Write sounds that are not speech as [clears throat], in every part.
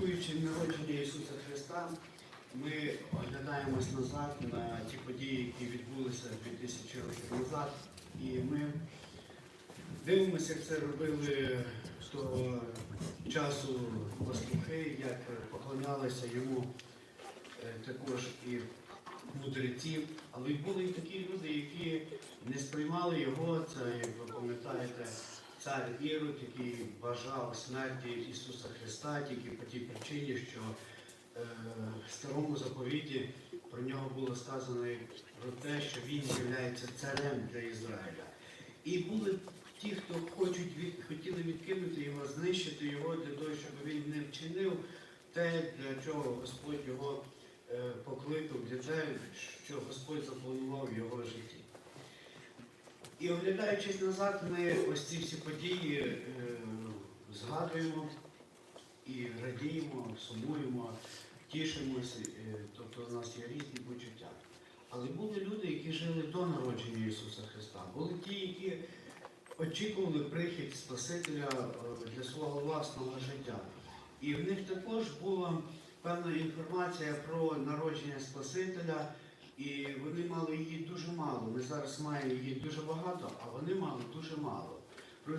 Святкуючи народження Ісуса Христа, ми оглядаємось назад на ті події, які відбулися 2000 років назад. І ми дивимося, як це робили з того часу пастухи, як поклонялися йому е, також і мудреці. Але були і такі люди, які не сприймали його. Це, як ви пам'ятаєте, цар Ірод, який бажав смерті Ісуса Христа тільки по тій причині, що е, в старому заповіті про нього було сказано про те, що він є царем для Ізраїля. І були ті, хто хочуть від, хотіли відкинути його, знищити його для того, щоб він не вчинив те, для чого Господь його е, покликав, для те, що Господь запланував його житті. І оглядаючись назад, ми ось ці всі події е, згадуємо і радіємо, сумуємо, тішимося, е, тобто у нас є різні почуття. Але були люди, які жили до народження Ісуса Христа. Були ті, які очікували прихід Спасителя е, для свого власного життя. І в них також була певна інформація про народження Спасителя. І вони мали її дуже мало. Ми зараз маємо її дуже багато, а вони мали дуже мало. Про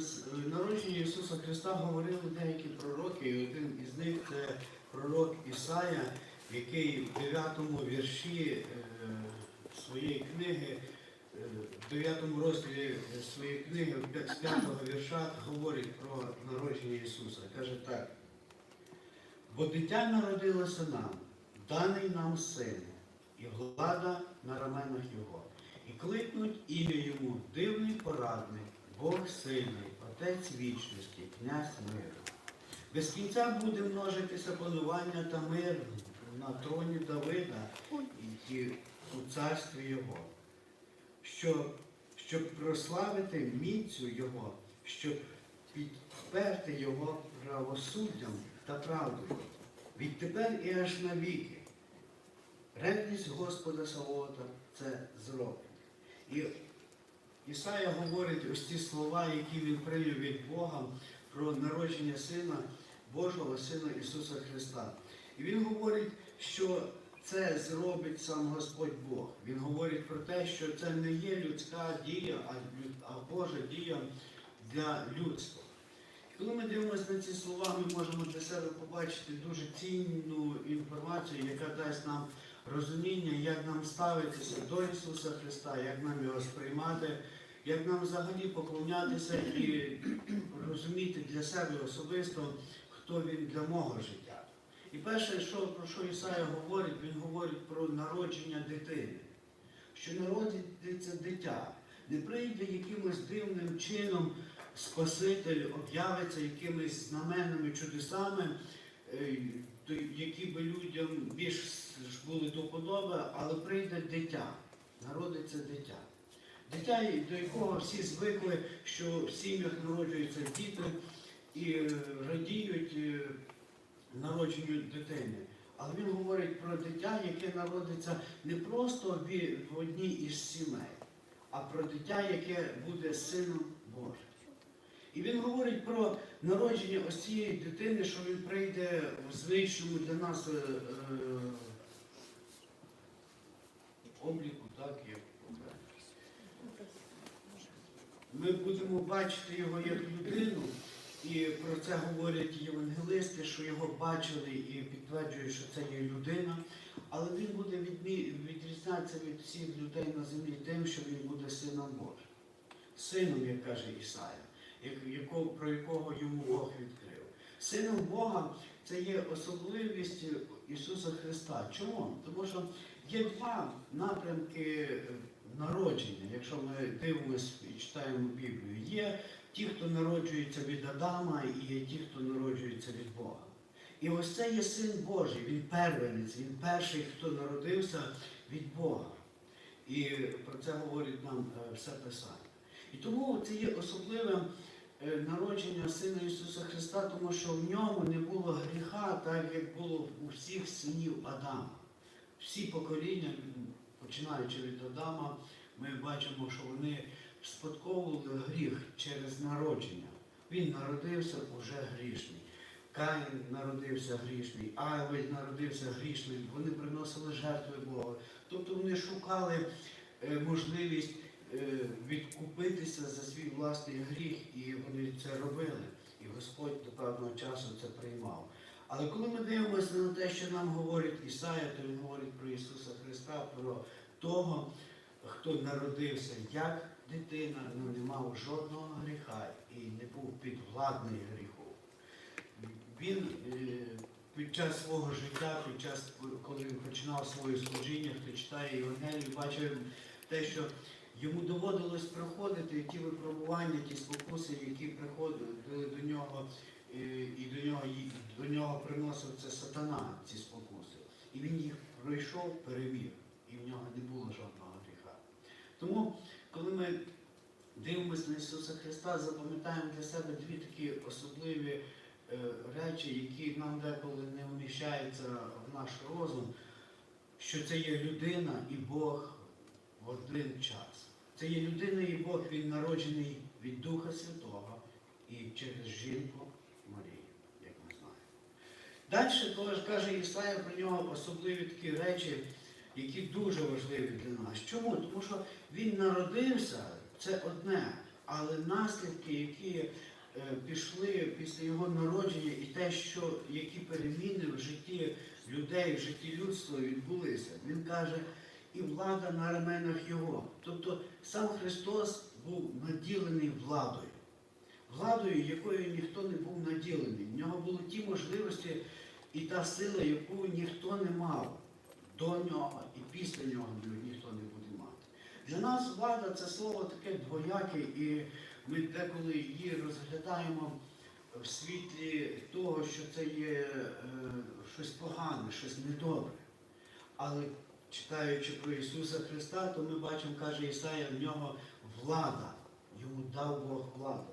народження Ісуса Христа говорили деякі пророки, і один із них це пророк Ісая, який в 9 вірші е, своєї книги, е, в 9 розділі е, своєї книги, з 5 вірша говорить про народження Ісуса. Каже так. Бо дитя народилося нам, даний нам син, і влада на раменах його. І кликнуть ім'я йому дивний порадник, Бог сильний, Отець вічності, князь миру. Без кінця буде множитися панування та мир на троні Давида і у царстві його, щоб, щоб прославити міцю його, щоб підперти його правосуддям та правдою. Відтепер і аж навіки. Ревність Господа Савота це зробить. І Ісая говорить ось ці слова, які він прийняв від Бога про народження Сина Божого, Сина Ісуса Христа. І він говорить, що це зробить сам Господь Бог. Він говорить про те, що це не є людська дія, а Божа дія для людства. Коли ми дивимося на ці слова, ми можемо для себе побачити дуже цінну інформацію, яка дасть нам розуміння, як нам ставитися до Ісуса Христа, як нам його сприймати, як нам взагалі поклонятися і розуміти для себе особисто, хто він для мого життя. І перше, що, про що Ісая говорить, він говорить про народження дитини, що народиться дитя, не прийде якимось дивним чином Спаситель, об'явиться якимись знаменними чудесами, е, які би людям більш були до подоби, але прийде дитя, народиться дитя. Дитя, до якого всі звикли, що в сім'ях народжуються діти і е, радіють е, народженню дитини. Але він говорить про дитя, яке народиться не просто в одній із сімей, а про дитя, яке буде сином Божим. І він говорить про народження ось цієї дитини, що він прийде в звичному для нас е, е, обліку, так, як ми будемо бачити його як людину, і про це говорять євангелисти, що його бачили і підтверджують, що це є людина. Але він буде відрізнятися від всіх людей на землі тим, що він буде сином Божим. Сином, як каже Ісая, як- якого- про якого йому Бог відкрив. Сином Бога це є особливість Ісуса Христа. Чому? Тому що є два напрямки народження, якщо ми дивимося і читаємо Біблію. Є ті, хто народжується від Адама, і є ті, хто народжується від Бога. І ось це є син Божий, він первенець, він перший, хто народився від Бога. І про це говорить нам е, все Писання. І тому це є особливим народження Сина Ісуса Христа, тому що в ньому не було гріха, так як було у всіх синів Адама. Всі покоління, починаючи від Адама, ми бачимо, що вони спадковували гріх через народження. Він народився уже грішний. Каїн народився грішний, Авель народився грішним, вони приносили жертви Богу. Тобто вони шукали е, можливість е, відкупитися за свій власний гріх, і вони це робили. І Господь до певного часу це приймав. Але коли ми дивимося на те, що нам говорить Ісая, то він говорить про Ісуса Христа, про того, хто народився як дитина, але не мав жодного гріха і не був підвладний гріху. Він е, під час свого життя, під час, коли він починав своє служіння, хто читає Євангелію, бачив те, що йому доводилось проходити ті випробування, ті спокуси, які приходили до нього, е, і до нього, і до нього приносив це сатана, ці спокуси. І він їх пройшов, переміг, і в нього не було жодного гріха. Тому, коли ми дивимося на Ісуса Христа, запам'ятаємо для себе дві такі особливі е, речі, які нам деколи не вміщаються в наш розум, що це є людина і Бог в один час. Це є людина і Бог, він народжений від Духа Святого і через жінку Марію, як ми знаємо. Далі каже Ісая про нього особливі такі речі, які дуже важливі для нас. Чому? Тому що він народився, це одне, але наслідки, які е, пішли після його народження, і те, що які переміни в житті людей, в житті людства відбулися. Він каже, і влада на раменах його. Тобто сам Христос був наділений владою. Владою, якою ніхто не був наділений. В нього були ті можливості і та сила, яку ніхто не мав до нього і після нього ніхто не буде мати. Для нас влада це слово таке двояке, і ми деколи її розглядаємо в світлі того, що це є е, щось погане, щось недобре. Але читаючи про Ісуса Христа, то ми бачимо, каже Ісая, в нього влада. Йому дав Бог владу.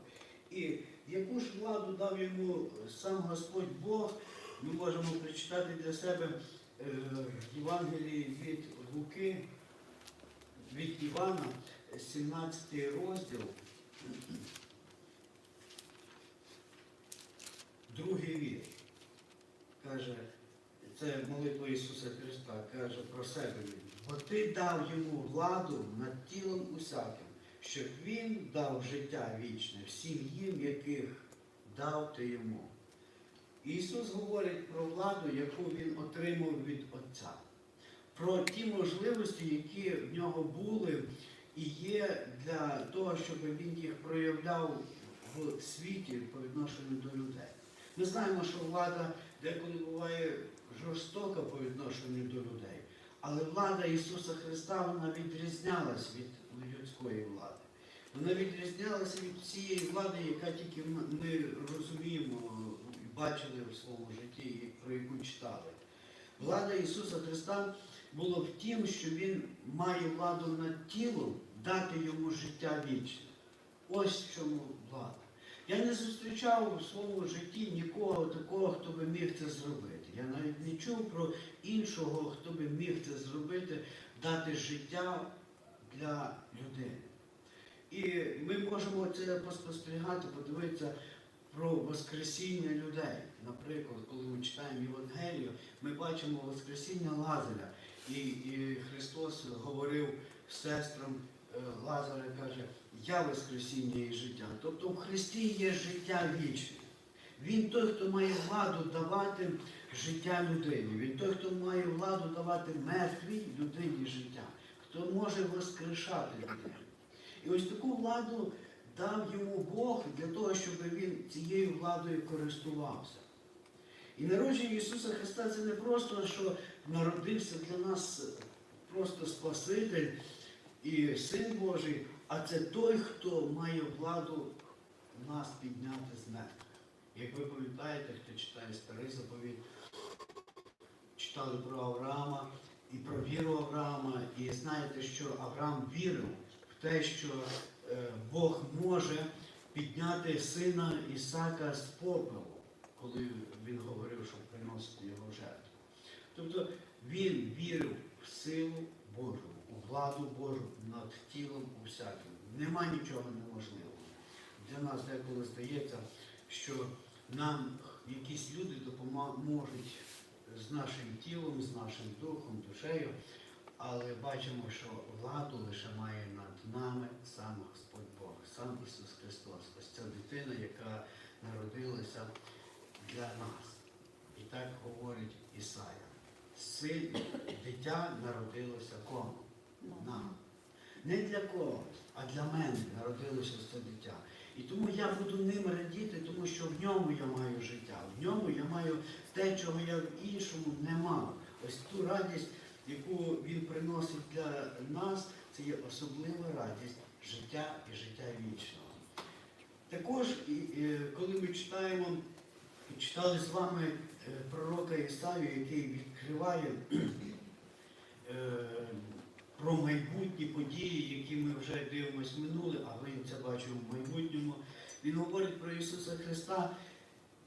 І яку ж владу дав йому сам Господь Бог, ми можемо прочитати для себе е, в Євангелії від Луки, від Івана, 17 розділ, другий вірш. Каже, це молитва Ісуса Христа, каже про себе. Бо ти дав йому владу над тілом усяким, щоб він дав життя вічне всім їм, яких дав ти йому. Ісус говорить про владу, яку він отримав від Отця, про ті можливості, які в нього були і є для того, щоб він їх проявляв в світі по відношенню до людей. Ми знаємо, що влада деколи буває жорстока по відношенню до людей. Але влада Ісуса Христа вона відрізнялась від людської влади. Вона відрізнялася від цієї влади, яка тільки ми розуміємо і бачили в своєму житті, і про яку читали. Влада Ісуса Христа була в тім, що Він має владу над тілом, дати йому життя вічне. Ось в чому влада. Я не зустрічав у своєму житті нікого такого, хто би міг це зробити. Я навіть не чув про іншого, хто би міг це зробити, дати життя для людини. І ми можемо це поспостерігати, подивитися про Воскресіння людей. Наприклад, коли ми читаємо Євангелію, ми бачимо Воскресіння Лазаря. І, і Христос говорив сестрам е, Лазаря, каже, я Воскресіння і життя. Тобто в Христі є життя вічне. Він той, хто має владу давати життя людині. Він той, хто має владу давати мертвій людині життя, хто може воскрешати людину. І ось таку владу дав йому Бог для того, щоб він цією владою користувався. І народження Ісуса Христа це не просто, що народився для нас просто Спаситель і Син Божий, а це той, хто має владу нас підняти з мертвих. Як ви пам'ятаєте, хто читає старий заповідь, читали про Авраама і про віру Авраама, і знаєте, що Авраам вірив в те, що е, Бог може підняти сина Ісака з попелу, коли він говорив, щоб приносити його жертву. Тобто він вірив в силу Божу, у владу Божу над тілом усяким. Нема нічого неможливого. Для нас деколи здається, що нам якісь люди допоможуть з нашим тілом, з нашим духом, душею, але бачимо, що владу лише має над нами сам Господь Бог, сам Ісус Христос. Ось ця дитина, яка народилася для нас. І так говорить Ісая. Син, дитя народилося кому? Нам. Не для когось, а для мене народилося це дитя. І тому я буду ним радіти, тому що в ньому я маю життя, в ньому я маю те, чого я в іншому не мав. Ось ту радість, яку він приносить для нас, це є особлива радість життя і життя вічного. Також, коли ми читаємо, читали з вами е, пророка Ісаю, який відкриває [clears throat] е, про майбутні події, які ми вже дивимося минуле, а ми це бачимо в майбутньому. Він говорить про Ісуса Христа,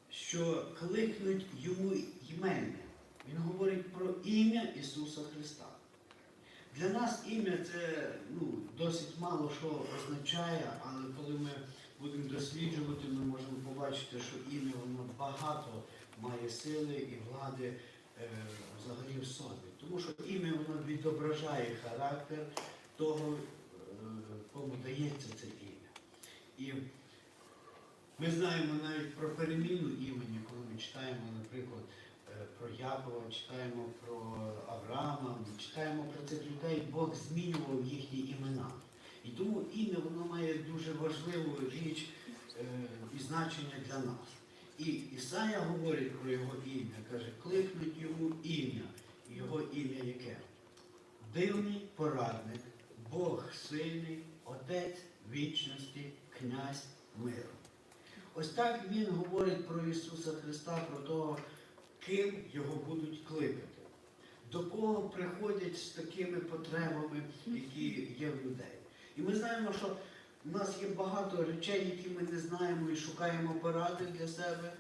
що кликнуть йому імення. Він говорить про ім'я Ісуса Христа. Для нас ім'я це ну, досить мало що означає, але коли ми будемо досліджувати, ми можемо побачити, що ім'я воно багато має сили і влади е, взагалі в собі. Тому що ім'я воно відображає характер того, е, кому дається це ім'я. І ми знаємо навіть про переміну імені, коли ми читаємо, наприклад, е, про Якова, читаємо про Авраама, читаємо про цих людей, Бог змінював їхні імена. І тому ім'я воно має дуже важливу річ е, і значення для нас. І Ісая говорить про його ім'я, каже, кликнуть йому ім'я. Його ім'я яке? Дивний порадник, Бог сильний, Отець вічності, князь миру. Ось так він говорить про Ісуса Христа, про того, ким його будуть кликати, до кого приходять з такими потребами, які є в людей. І ми знаємо, що в нас є багато речей, які ми не знаємо і шукаємо поради для себе,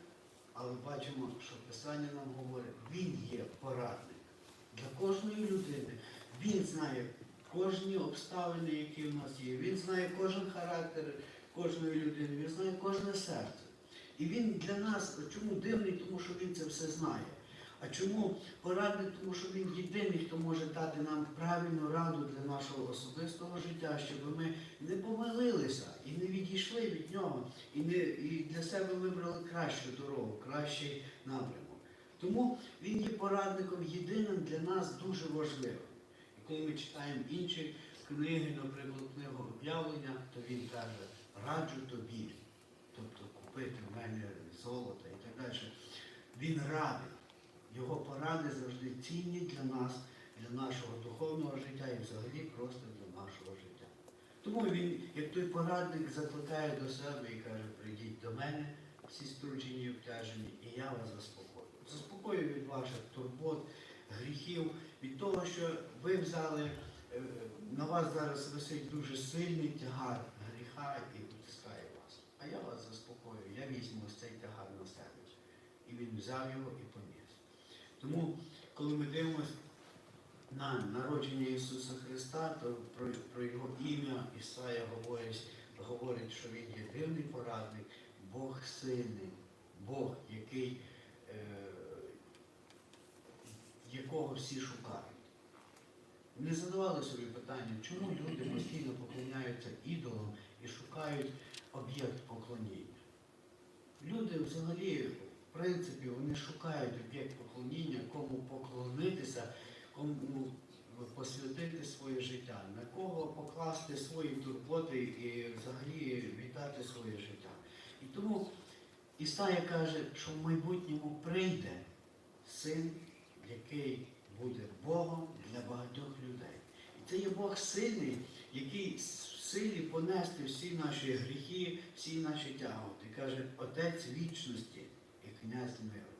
але бачимо, що Писання нам говорить, Він є порадник для кожної людини. Він знає кожні обставини, які в нас є. Він знає кожен характер кожної людини, він знає кожне серце. І він для нас, чому дивний, тому що він це все знає. А чому порадник? Тому що він єдиний, хто може дати нам правильну раду для нашого особистого життя, щоб ми не помилилися і не відійшли від нього, і, не, і для себе вибрали кращу дорогу, кращий напрямок. Тому він є порадником єдиним для нас дуже важливим. І коли ми читаємо інші книги, наприклад, книгу об'явлення, то він каже, раджу тобі, тобто купити в мене золото і так далі. Він радий. Його поради завжди цінні для нас, для нашого духовного життя і взагалі просто для нашого життя. Тому він, як той порадник, закликає до себе і каже, прийдіть до мене, всі струджені і обтяжені, і я вас заспокою. Заспокою від ваших турбот, гріхів, від того, що ви взяли, е, на вас зараз висить дуже сильний тягар гріха і утискає вас. А я вас заспокою, я візьму ось цей тягар на себе. І він взяв його і поніс. Тому, коли ми дивимося на народження Ісуса Христа, то про, про Його ім'я Ісая говорить, говорить, що Він є дивний порадник, Бог сильний, Бог, який, е, якого всі шукають. Не задавали собі питання, чому люди постійно поклоняються ідолам і шукають об'єкт поклоніння. Люди взагалі, в принципі, вони шукають об'єкт поклоніння, кому поклонитися, кому посвятити своє життя, на кого покласти свої турботи і взагалі віддати своє життя. І тому Ісая каже, що в майбутньому прийде син, який буде Богом для багатьох людей. І це є Бог сильний, який в силі понести всі наші гріхи, всі наші тяготи. Каже, Отець вічності і князь миру.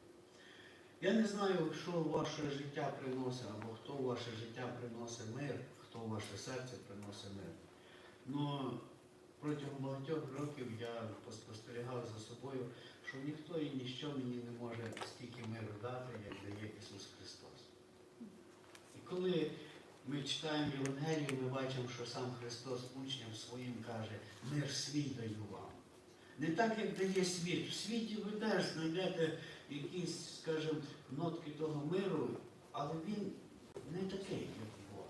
Я не знаю, що ваше життя приносить, або хто ваше життя приносить мир, хто ваше серце приносить мир. Но протягом багатьох років я спостерігав за собою, що ніхто і ніщо мені не може стільки миру дати, як дає Ісус Христос. І коли ми читаємо Євангелію, ми бачимо, що сам Христос учням своїм каже, мир свій даю вам. Не так, як дає світ. В світі ви теж знайдете якісь, скажімо, нотки того миру, але він не такий, як Бог.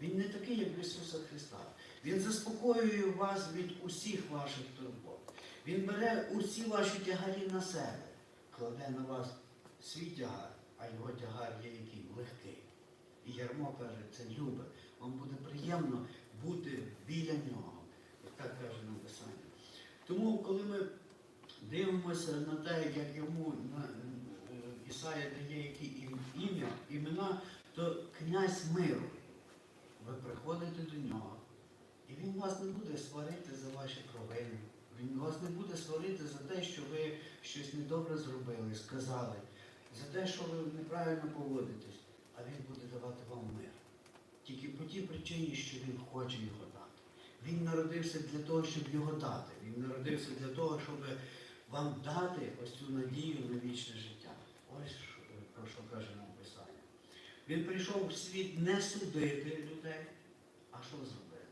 Він не такий, як Ісуса Христа. Він заспокоює вас від усіх ваших турбот. Він бере усі ваші тягарі на себе, кладе на вас свій тягар, а його тягар є який легкий. І Ярмо каже, це любе. Вам буде приємно бути біля нього. Так каже написання. Тому, коли ми дивимося на те, як йому е, Ісая дає які ім'я, імена, то князь миру. Ви приходите до нього, і він вас не буде сварити за ваші провини. Він вас не буде сварити за те, що ви щось недобре зробили, сказали, за те, що ви неправильно поводитесь, а він буде давати вам мир. Тільки по тій причині, що він хоче його дати. Він народився для того, щоб його дати. Він народився для того, щоб вам дати ось цю надію на вічне життя. Ось про що каже нам Писання. Він прийшов в світ не судити людей, а що зробити?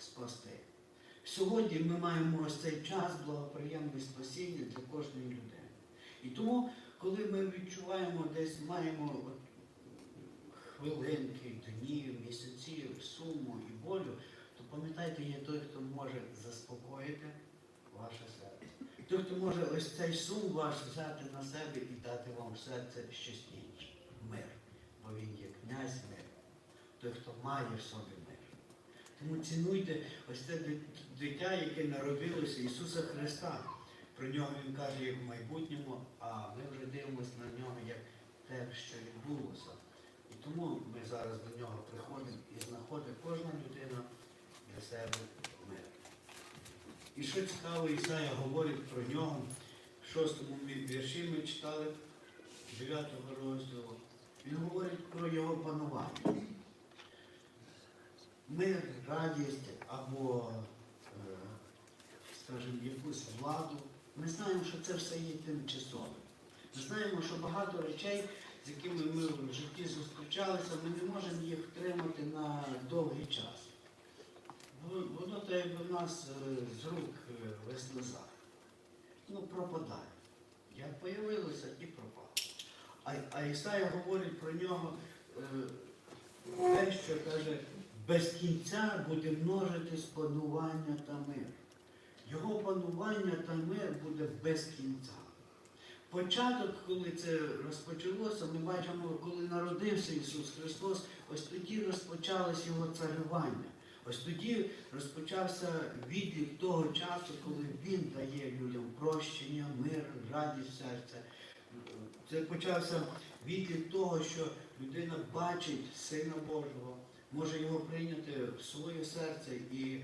Спасти. Сьогодні ми маємо ось цей час благоприємне спасіння для кожної людини. І тому, коли ми відчуваємо десь, маємо хвилинки, днів, місяців, суму і болю, то пам'ятайте, є той, хто може заспокоїти ваше серце. Той, хто може ось цей сум ваш взяти на себе і дати вам в серце інше. Мир. Бо він є князь миру. Той, хто має в собі мир. Тому цінуйте ось це дитя, яке народилося Ісуса Христа. Про нього Він каже як в майбутньому, а ми вже дивимося на нього як те, що відбулося. І тому ми зараз до нього приходимо і знаходить кожна людина для себе мир. І що цікаво, Ісая говорить про нього. В шостому вірші ми читали 9 розділу. Він говорить про його панування. Мир, радість або, е, скажімо, якусь владу. Ми знаємо, що це все є тимчасове. Ми знаємо, що багато речей, з якими ми в житті зустрічалися, ми не можемо їх втримати на довгий час. Воно- то якби в нас е, з рук е, вислизає. Ну, пропадає. Як появилося і пропало. А, а Ісая говорить про нього те, що каже, без кінця буде множитись панування та мир. Його панування та мир буде без кінця. Початок, коли це розпочалося, ми бачимо, коли народився Ісус Христос, ось тоді розпочалось Його царювання. Ось тоді розпочався відлік того часу, коли Він дає людям прощення, мир, радість серця. Це почався відлік того, що людина бачить Сина Божого, може його прийняти в своє серце і е,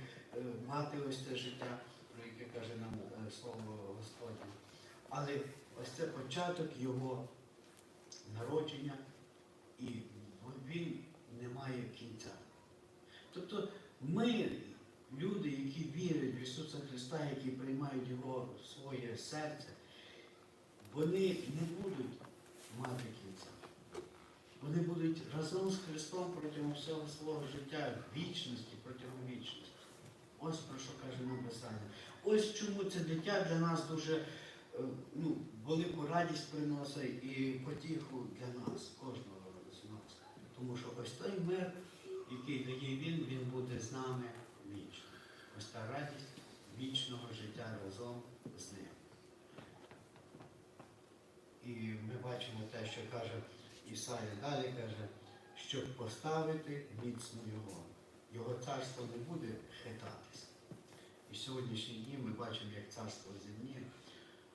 мати ось це життя, про яке каже нам е, слово Господнє. Але ось це початок його народження, і він не має кінця. Тобто ми, люди, які вірять в Ісуса Христа, які приймають Його в своє серце, вони не будуть мати кінця. Вони будуть разом з Христом протягом всього свого життя, вічності, протягом вічності. Ось про що каже нам Писання. Ось чому це дитя для нас дуже е, ну, велику радість приносить і потіху для нас, кожного з нас. Тому що ось той мир, який дає він, він буде з нами вічно. Ось та радість вічного життя разом з ним. І ми бачимо те, що каже Ісая далі, каже, щоб поставити міцно його. Його царство не буде хитатися. І сьогоднішні дні ми бачимо, як царство земні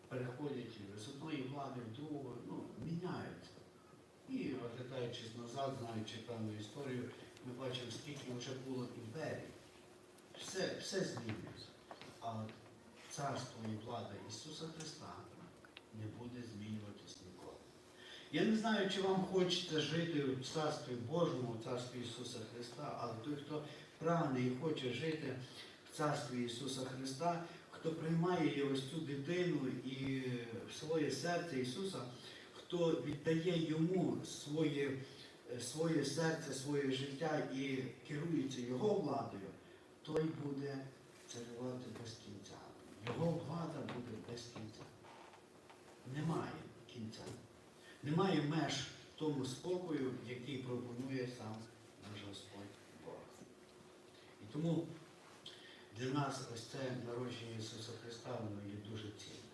переходять з одної влади в другу, ну, міняються. І оглядаючись назад, знаючи певну історію, ми бачимо, скільки вже було імперій. Все, все змінюється. А царство і влада Ісуса Христа не буде змінюватись ніколи. Я не знаю, чи вам хочеться жити в Царстві Божому, в Царстві Ісуса Христа, але той, хто прагне і хоче жити в Царстві Ісуса Христа, хто приймає ось цю дитину і в своє серце Ісуса, хто віддає йому своє, своє серце, своє життя і керується Його владою, той буде царювати без кінця. його влада буде без кінця. Немає кінця. Немає меж тому спокою, який пропонує сам наш Господь Бог. І тому для нас ось це народження Ісуса Христа, воно є дуже цінне.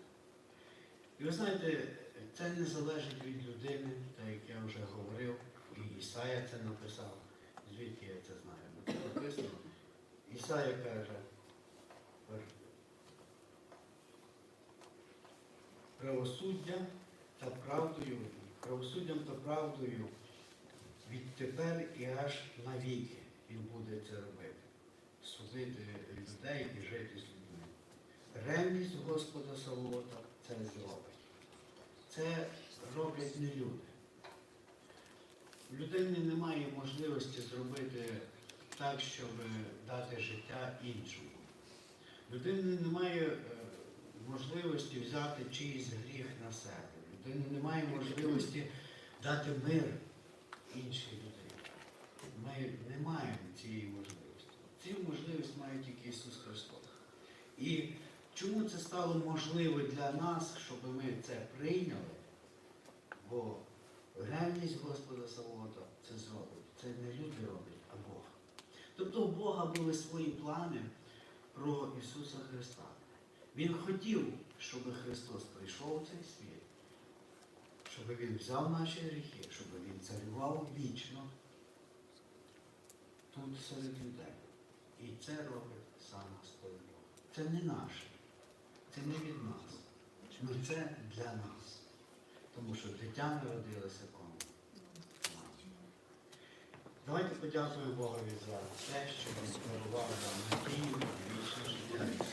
І ви знаєте, це не залежить від людини, так як я вже говорив, і Ісая це написав. Звідки я це знаю? Це написано. Ісая каже, правосуддя та правдою, правосуддям та правдою відтепер і аж навіки він буде це робити. Судити людей і жити з людьми. Ревність Господа Савота це зробить. Це роблять не люди. У людини немає можливості зробити так, щоб дати життя іншому. Людини немає е, можливості взяти чийсь гріх на себе. Людини немає можливості дати мир іншій людині. Ми не маємо цієї можливості. Цю можливість має тільки Ісус Христос. І чому це стало можливо для нас, щоб ми це прийняли? Бо реальність Господа Савота це зробить. Це не люди роблять, а Бог. Тобто у Бога були свої плани про Ісуса Христа. Він хотів, щоб Христос прийшов у цей світ, щоб Він взяв наші гріхи, щоб Він царював вічно тут серед людей. І це робить сам Господь Бог. Це не наше, це не від нас. Ну це для нас. Тому що дитя народилося кому? Давайте подякуємо Богові за те, що він подарував нам надію і вічне життя.